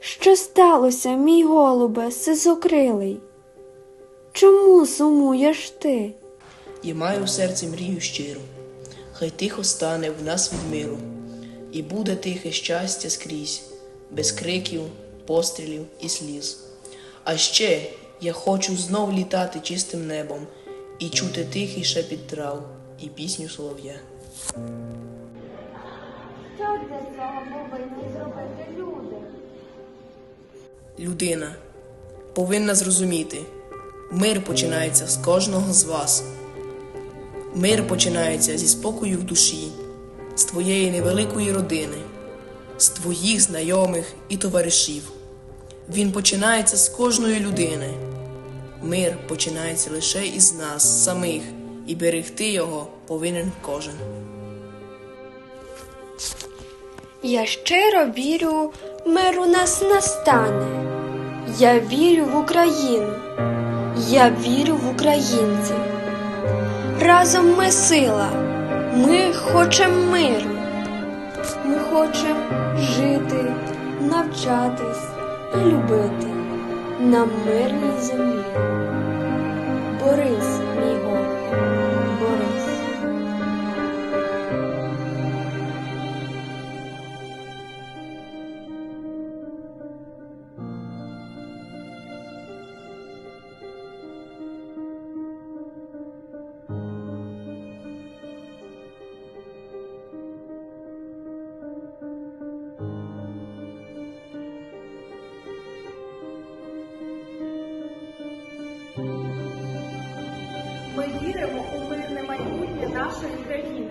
Що сталося, мій голубе, сизокрилий? Чому сумуєш ти? І маю в серці мрію щиру, хай тихо стане в нас від миру, і буде тихе щастя скрізь, без криків, пострілів і сліз. А ще я хочу знов літати чистим небом і чути тихий шепіт трав і пісню солов'я. Що для цього люди? Людина повинна зрозуміти, мир починається з кожного з вас. Мир починається зі спокою в душі, з твоєї невеликої родини, з твоїх знайомих і товаришів. Він починається з кожної людини. Мир починається лише із нас самих, і берегти його повинен кожен. Я щиро вірю, мир у нас настане. Я вірю в Україну. Я вірю в українців. Разом ми сила. Ми хочемо миру. Ми хочемо жити, навчатись і любити на мирній землі. Ми віримо у мирне майбутнє нашої країни.